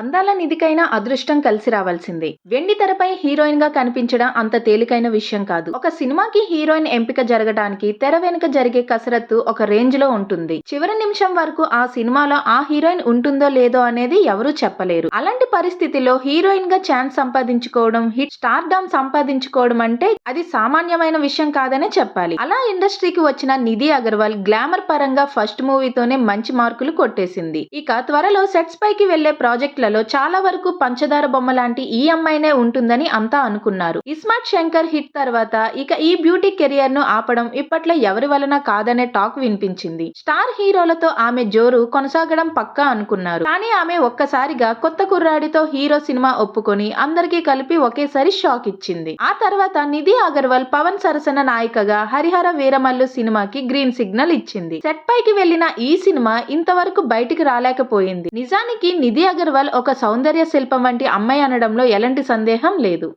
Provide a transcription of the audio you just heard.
అందాల నిధికైనా అదృష్టం కలిసి రావాల్సిందే. వెండి తెరపై హీరోయిన్గా కనిపించడం అంత తేలికైన విషయం కాదు. ఒక సినిమాకి హీరోయిన్ ఎంపిక జరగడానికి తెర వెనుక జరిగే కసరత్తు ఒక రేంజ్లో ఉంటుంది. చివరి నిమిషం వరకు ఆ సినిమాలో ఆ హీరోయిన్ ఉంటుందో లేదో అనేది ఎవరూ చెప్పలేరు. అలాంటి పరిస్థితిలో హీరోయిన్గా ఛాన్స్ సంపాదించుకోవడం హిట్ స్టార్ డామ్ సంపాదించుకోవడం అంటే అది సామాన్యమైన విషయం కాదనే చెప్పాలి. అలా ఇండస్ట్రీకి వచ్చిన నిధి అగర్వాల్ గ్లామర్ పరంగా ఫస్ట్ మూవీతోనే మంచి మార్కులు కొట్టేసింది. ఇక త్వరలో సెట్స్ పైకి వెళ్ళే సినిమాలలో చాలా వరకు పంచదార బొమ్మ లాంటి ఈ అమ్మాయినే ఉంటుందని అంతా అనుకున్నారు. ఇస్మార్ట్ శంకర్ హిట్ తర్వాత ఇక ఈ బ్యూటీ కెరియర్ను ఆపడం ఇప్పట్లో ఎవరి వలన కాదనే టాక్ వినిపించింది. స్టార్ హీరోలతో ఆమె జోరు కొనసాగడం పక్కా అనుకున్నారు. కానీ ఆమె ఒక్కసారిగా కొత్త కుర్రాడితో హీరో సినిమా ఒప్పుకొని అందరికీ కలిపి ఒకేసారి షాక్ ఇచ్చింది. ఆ తర్వాత నిధి అగర్వాల్ పవన్ సరసన నాయికగా హరిహర వీరమల్లు సినిమాకి గ్రీన్ సిగ్నల్ ఇచ్చింది. సెట్ పైకి వెళ్ళిన ఈ సినిమా ఇంతవరకు బయటికి రాలేకపోయింది. నిజానికి నిధి అగర్వాల్ ఒక సౌందర్య శిల్పం వంటి అమ్మాయి అనడంలో ఎలాంటి సందేహం లేదు.